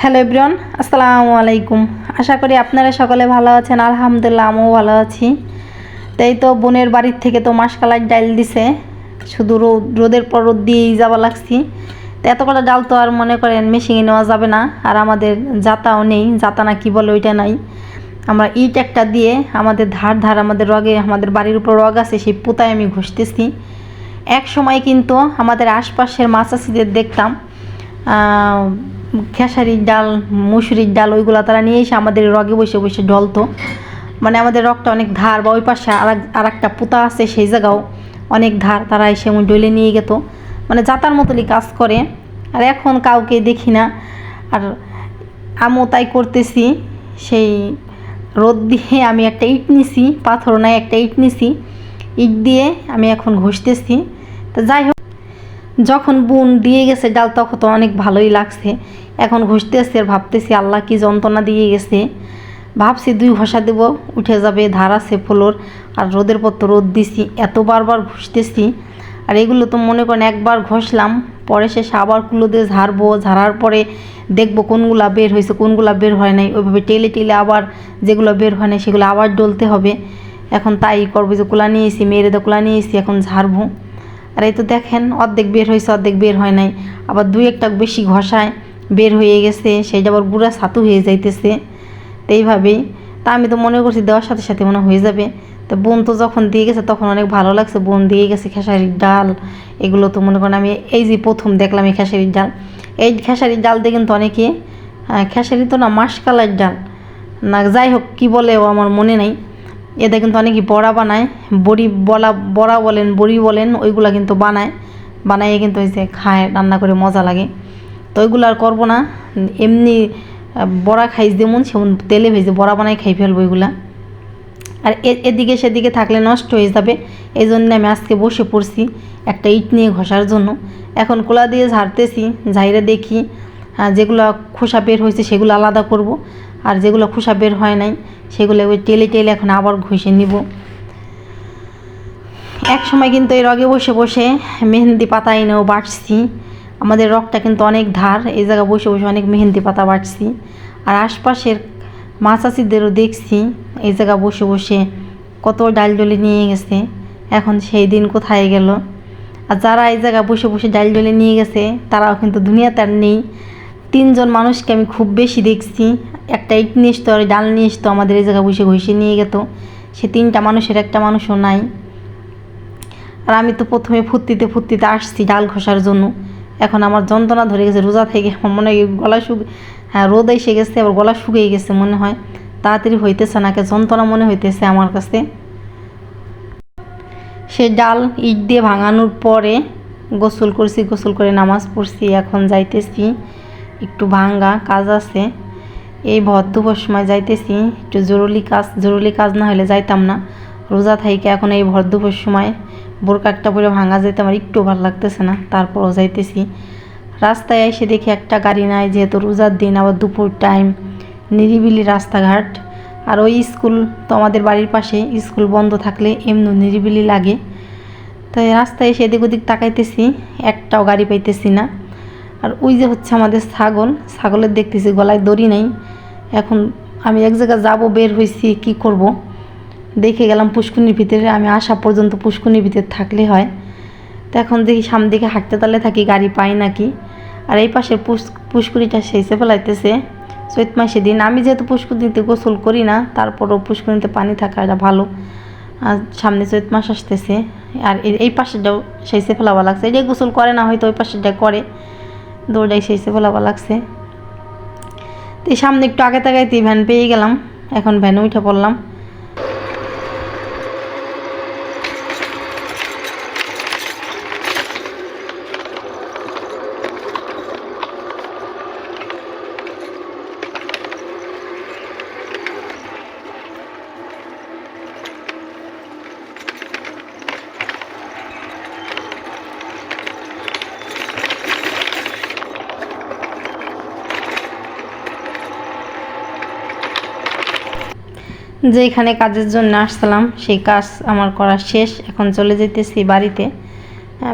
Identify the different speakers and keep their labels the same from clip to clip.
Speaker 1: Hello everyone, আসসালামু আলাইকুম। আশা করি আপনারা সকলে ভালো আছেন, আলহামদুলিল্লাহ আমিও ভালো আছি। তাই তো বোনের বাড়ির থেকে তো মাসকালার ডাইল দিছে, শুধু রোদ রোদের পর রোদ দিয়েই যাওয়া লাগছি। তো এত কটা ডাল তো আর মনে করেন মেশিনে নেওয়া যাবে না, আর আমাদের জাতাও নেই জাতা না কি বলে ওইটা নাই। আমরা ইট একটা দিয়ে আমাদের ধার ধার আমাদের রগে, আমাদের বাড়ির উপর রগ আছে, সেই পুতায় আমি ঘষতেছি। এক সময় কিন্তু আমাদের আশপাশের মাছাসিদের দেখতাম খেসারির ডাল, মুসুরির ডাল, ওইগুলো তারা নিয়ে এসে আমাদের রগে বসে বসে ডলতো মানে আমাদের রগটা অনেক ধার, বা ওই পাশে আর একটা পুতা আছে সেই জায়গাও অনেক ধার, তারা এসে ডলে নিয়ে যেত মানে যাতার মতনই কাজ করে। আর এখন কাউকে দেখি না। আর আমিও তাই করতেছি। সেই রোদ দিয়ে আমি একটা ইট নিছি, পাথর নাই, একটা ইট নিছি। ইট দিয়ে আমি এখন ঘষতেছি। তো যাই হোক। যখন বোন দিয়ে গেছে ডাল, তখন তো অনেক ভালোই লাগছে। এখন ঘষতেছি আর ভাবতেছি আল্লাহ কি যন্ত্রণা দিয়ে গেছে। ভাবছি দুই ঘষা দেব, উঠে যাবে, ধার আছে ফ্লোর, আর রোদের পর তো রোদ দিছি এত বারবার ঘষতেছি। আর এগুলো তো মনে করেন একবার ঘষলাম, পরে শেষে আবার কুলো দিয়ে ঝাড়বো, ঝাড়ার পরে দেখব কোনগুলা বের হয়েছে, কোনগুলা বের হয় নাই। ওইভাবে টেলে টেলে আবার যেগুলো বের হয় নাই, সেগুলো আবার ডলতে হবে। এখন তাই করব যে, কুলা নিয়েছি মেয়েরে তো কুলা নিয়েছি এখন ঝাড়বো। আর এই তো দেখেন, অর্ধেক বের হয়েছে, অর্ধেক বের হয় নাই। আবার দুই একটা বেশি ঘষায়, বের হয়ে গেছে, সেইটা আবার গুঁড়া ছাতু হয়ে যাইতেছে। তো এইভাবেই। তা আমি তো মনে করছি দেওয়ার সাথে সাথে মনে হয়ে যাবে। তো বোন তো যখন দিয়ে গেছে, তখন অনেক ভালো লাগছে। বোন দিয়ে গেছে খেসারির ডাল, এগুলো তো মনে করেন আমি এই যে প্রথম দেখলাম এই খেসারির ডাল। এই খেসারির ডাল দিয়ে কিন্তু অনেকে খেসারি তো না মাসকালার ডাল। না, যাই হোক, কী বলে ও আমার মনে নাই। এদের কিন্তু অনেকে বড়া বানায়। বড়ি বলা, বড়া বলেন, বড়ি বলেন, ওইগুলা কিন্তু বানায়। বানাইয়ে কিন্তু ওই যে খায়, রান্না করে মজা লাগে। তো ওইগুলো আর করব না। এমনি বড়া খাইস যেমন, সেমন তেলে ভেজে বড়া বানাই খাই ফেলব ওইগুলা আর এদিকে সেদিকে থাকলে নষ্ট হয়ে যাবে। এই জন্য আমি আজকে বসে পড়ছি একটা ইট নিয়ে ঘষার জন্য। এখন কোলা দিয়ে ঝাড়তেছি ঝাইরে দেখি যেগুলো খোসা বের হয়েছে সেগুলো আলাদা করব। আর যেগুলো খোসা বের হয় নাই, সেগুলো ওই টেলে টেলে এখন আবার ঘষে নিব। এক সময় কিন্তু এই রগে বসে বসে মেহেন্দি পাতা এনেও বাটছি। আমাদের রগটা কিন্তু অনেক ধার, এই জায়গায় বসে বসে অনেক মেহেন্দি পাতা বাটছি। আর আশপাশের মাছাচিদেরও দেখছি, এই জায়গা বসে বসে কত ডাল ডলে নিয়ে গেছে, এখন সেই দিন কোথায় গেল? আর যারা এই জায়গায় বসে বসে ডাল ডলে নিয়ে গেছে, তারাও কিন্তু দুনিয়াতে আর নেই। তিনজন মানুষকে আমি খুব বেশি দেখছি একটা ইট নিয়ে আসতো আর ডাল নিয়ে আসতো আমাদের এই জায়গায় বসে ঘষে নিয়ে যেত সে তিনটা মানুষের একটা মানুষও নাই। আর আমি তো প্রথমে ফুর্তিতে ফুর্তিতে আসছি ডাল ঘষার জন্য। এখন আমার যন্ত্রণা ধরে গেছে, রোজা থেকে মনে হয় গলা শুক হ্যাঁ রোদ এসে গেছে, আবার গলা শুকিয়ে গেছে মনে হয়। তাড়াতাড়ি হইতেছে নাকি যন্ত্রণা মনে হইতেছে আমার কাছে। সে ডাল ইট দিয়ে ভাঙানোর পরে গোসল করছি, গোসল করে নামাজ পড়ছি, এখন যাইতেছি। একটু ভাঙ্গা কাজ আছে। এই ভর সময় যাইতেছি, একটু জরুরি কাজ জরুরি কাজ না হলে যাইতাম না। রোজা থাইকে এখন এই ভর সময় বোরকা একটা পরে ভাঙা যেতে আমার একটু ভালো লাগতেছে না, তারপরও যাইতেছি। রাস্তায় এসে দেখি একটা গাড়ি নাই, যেহেতু রোজার দিন আবার দুপুর টাইম, নিরিবিলি রাস্তাঘাট। আর ওই স্কুল তো আমাদের বাড়ির পাশে, স্কুল বন্ধ থাকলে এমনি নিরিবিলি লাগে। তাই রাস্তায় এসে এদিক ওদিক তাকাইতেছি, একটাও গাড়ি পাইতেছি না। আর ওই যে হচ্ছে আমাদের ছাগল, ছাগলের দেখতেছি গলায় দড়ি নেই। এখন আমি এক জায়গায় যাব, বের হয়েছি কি করব? দেখে গেলাম পুষ্কুনির ভিতরে, আমি আসা পর্যন্ত পুষ্কুনির ভিতরে থাকলে হয়। তো এখন দেখি সামনে দিকে হাঁটতে তালে থাকি, গাড়ি পাই নাকি? আর এই পাশের পুষ পুষ্কুনিটা সেইসে ফেলাইতেছে চৈত মাসে দিন, আমি যেহেতু পুষ্কুনিতে গোসল করি না, তারপরও পুষ্কুনিতে পানি থাকাটা ভালো। আর সামনে চৈত মাস আসতেছে, আর এই- পাশেরটাও সেইসে ফেলাবা লাগছে। এটা গোসল করে না, হয়তো ওই পাশেরটা করে। দৌড়াই সেইসে বলাবা লাগছে। তো সামনে একটু আগে তাকাইতে ভ্যান পেয়ে গেলাম। এখন ভ্যানে উঠে পড়লাম। যেখানে কাজের জন্য আসছিলাম, সেই কাজ আমার করা শেষ। এখন চলে যেতেছি বাড়িতে।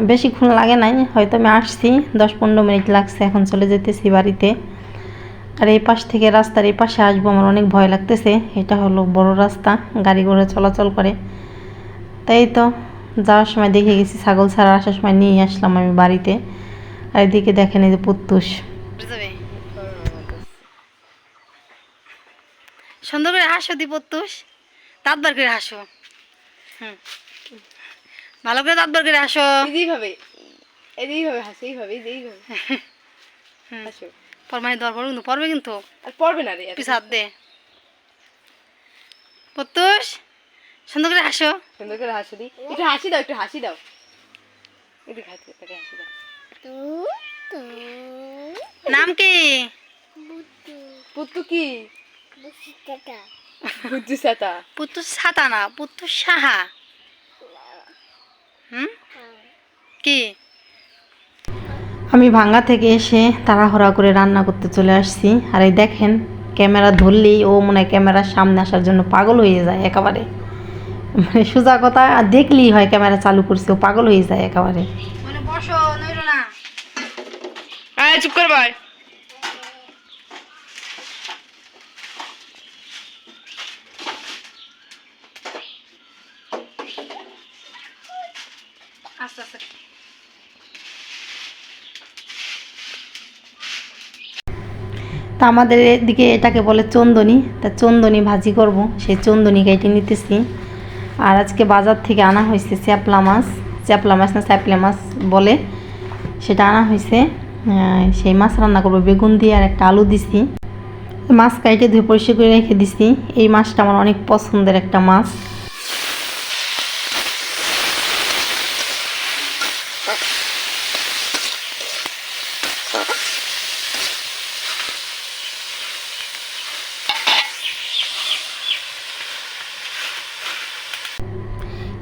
Speaker 1: বেশিক্ষণ লাগে নাই, হয়তো আমি আসছি দশ পনেরো মিনিট লাগছে এখন চলে যেতেছি বাড়িতে। আর এই পাশ থেকে রাস্তার এই পাশে আসব আমার অনেক ভয় লাগতেছে। এটা হলো বড় রাস্তা, গাড়ি ঘোড়া চলাচল করে। তাই তো যাওয়ার সময় দেখে গেছি, ছাগল ছাড়া আসার সময় নিয়ে আসলাম আমি বাড়িতে। আর এদিকে দেখেন এই যে পুত্তুস সুন্দর করে হাসো দি পুত্তুস দাঁত করে হাসো। হুম। ভালো করে দাঁত বার করে হাসো।
Speaker 2: এইভাবে এইভাবে হাসি এইভাবে এইভাবে। হাসো।
Speaker 1: পরমাই দর পড়বে কিন্তু পড়বে কিন্তু?
Speaker 2: আর পড়বে না রে
Speaker 1: পিস দে। পুত্তুস সুন্দর করে হাসো।
Speaker 2: সুন্দর করে হাসি দি। একটু হাসি দাও একটু হাসি দাও। একটু হাসি তাকে হাসি দাও।
Speaker 1: নাম কি?
Speaker 2: পুত্তু কি? বুদ্ধু সাতা
Speaker 1: পুত্তু ছাতা না পুত্তু সাহা হুম কি আমি ভাঙ্গা থেকে এসে তাড়াহুড়া করে রান্না করতে চলে আসছি। আর এই দেখেন ক্যামেরা ধরলেই ও মনে হয় ক্যামেরার সামনে আসার জন্য পাগল হয়ে যায় একেবারে। মানে সোজা কথা আর দেখলেই হয় ক্যামেরা চালু করছে ও পাগল হয়ে যায় একেবারে। মানে বসো নইরো না।
Speaker 2: চুপ কর ভাই।
Speaker 1: তা আমাদের এদিকে এটাকে বলে চন্দনী। তা চন্দনী ভাজি করব, সেই চন্দনী কেটে নিতেছি। আর আজকে বাজার থেকে আনা হয়েছে চ্যাপলা মাছ। চ্যাপলা মাছ না চ্যাপলা মাছ বলে সেটা আনা হয়েছে। সেই মাছ রান্না করব, বেগুন দিয়ে আর একটা আলু দিছি। মাছ কাইটে ধুয়ে পরিষ্কার করে রেখে দিছি। এই মাছটা আমার অনেক পছন্দের একটা মাছ।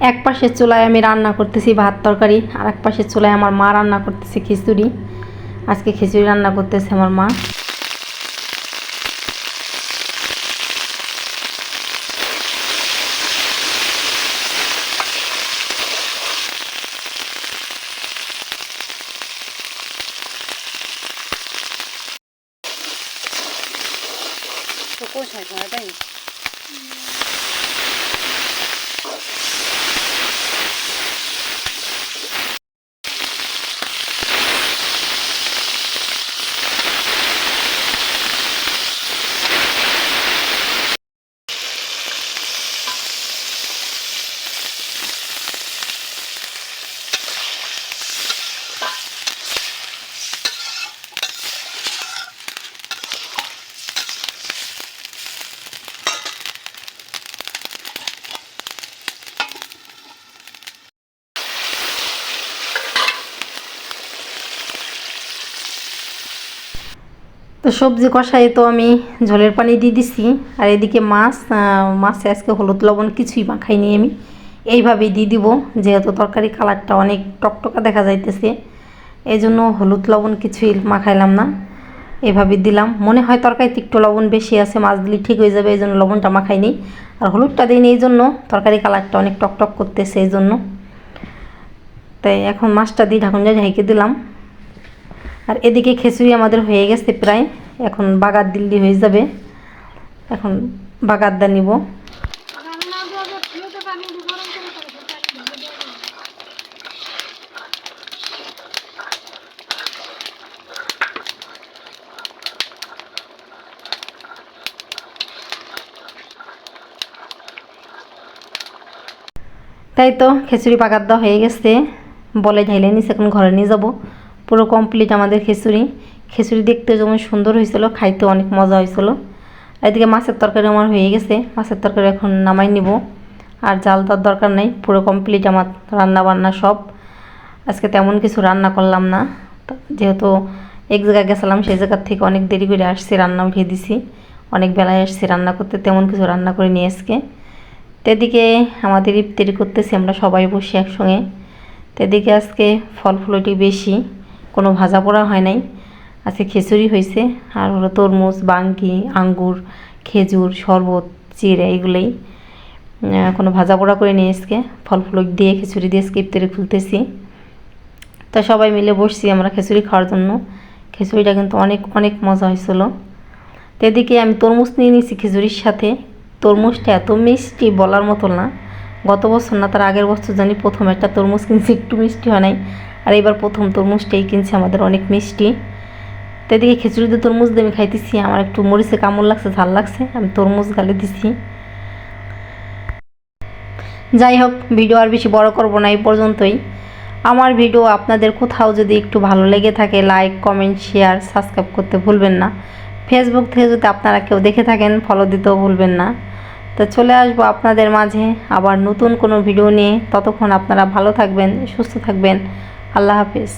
Speaker 1: এক পাশের চুলায় আমি রান্না করতেছি ভাত তরকারি, আর এক পাশের চুলায় আমার মা রান্না করতেছে খিচুড়ি। আজকে খিচুড়ি রান্না করতেছে আমার মা।
Speaker 2: কোথায়?
Speaker 1: তো সবজি কষায় তো আমি ঝোলের পানি দিয়ে দিছি। আর এদিকে মাছ মাছে আজকে হলুদ লবণ কিছুই মাখাইনি আমি। এইভাবেই দিয়ে দিব, যেহেতু তরকারি কালারটা অনেক টকটকা দেখা যাইতেছে। এই জন্য হলুদ লবণ কিছুই মাখাইলাম না। এভাবে দিলাম। মনে হয় তরকারিতে একটু লবণ বেশি আছে, মাছ দিলে ঠিক হয়ে যাবে এই জন্য লবণটা মাখাইনি। আর হলুদটা দিইনি এই জন্য তরকারি কালারটা অনেক টকটক করতেছে এই জন্য তাই এখন মাছটা দিয়ে ঢাকুন যা ঢেকে দিলাম। আর এদিকে খিচুড়ি আমাদের হয়ে গেছে প্রায়। এখন বাগার দিল্লি হয়ে যাবে। এখন বাগারদা নিব। তাই তো খিচুড়ি পাকার দেওয়া হয়ে গেছে। বলে ঢাইলে নিছে, এখন ঘরে নিয়ে যাব। পুরো কমপ্লিট আমাদের খিচুড়ি। খিচুড়ি দেখতে যেমন সুন্দর হয়েছিল খাইতে অনেক মজা হয়েছিল। এদিকে মাছের তরকারি আমার হয়ে গেছে, মাছের তরকারি এখন নামাই নিব। আর জাল দেওয়ার দরকার নেই, পুরো কমপ্লিট আমার রান্না বান্না সব। আজকে তেমন কিছু রান্না করলাম না যেহেতু এক জায়গায় গেছিলাম, সেই জায়গার থেকে অনেক দেরি করে আসছি, রান্না উঠিয়ে দিছি। অনেক বেলায় আসছি রান্না করতে, তেমন কিছু রান্না করে নিয়ে আজকে। তেদিকে আমাদের ইফতারি করতেছি আমরা সবাই বসে একসঙ্গে। তেদিকে আজকে ফল ফুলটি বেশি। কোনো ভাজা পোড়া হয় নাই। আজকে খিচুড়ি হয়েছে, আর হলো তরমুজ বাঙ্গি আঙ্গুর, খেজুর, শরবত, চিড়ে এগুলোই। কোনো ভাজা পোড়া করে নিয়ে আজকে ফল ফুল দিয়ে খিচুড়ি দিয়ে ইফতারি খুলতেছি তো সবাই মিলে বসছি আমরা খিচুড়ি খাওয়ার জন্য। খিচুড়িটা কিন্তু অনেক অনেক মজা হয়েছিল। তো এদিকে আমি তরমুজ নিয়ে নিয়েছি খিচুড়ির সাথে। তরমুজটা এত মিষ্টি বলার মতো না। গত বছর না, তার আগের বছর জানি প্রথম একটা তরমুজ কিনছি, একটু মিষ্টি হয় নাই। আর এবার প্রথম তরমুজটাই কিনছি, আমাদের অনেক মিষ্টি। তো এদিকে খিচুড়িতে তরমুজ দিয়ে আমি খাইতেছি, আমার একটু মরিচে কামড় লাগছে, ঝাল লাগছে, আমি তরমুজ গালে দিছি। যাই হোক, ভিডিও আর বেশি বড় করব না এই পর্যন্তই। আমার ভিডিও আপনাদের কোথাও যদি একটু ভালো লেগে থাকে লাইক কমেন্ট শেয়ার সাবস্ক্রাইব করতে ভুলবেন না। ফেসবুক থেকে যদি আপনারা কেউ দেখে থাকেন ফলো দিতেও ভুলবেন না। তো চলে আসব আপনাদের মাঝে আবার নতুন কোনো ভিডিও নিয়ে। ততক্ষণ আপনারা ভালো থাকবেন, সুস্থ থাকবেন। আল্লাহ হাফিজ।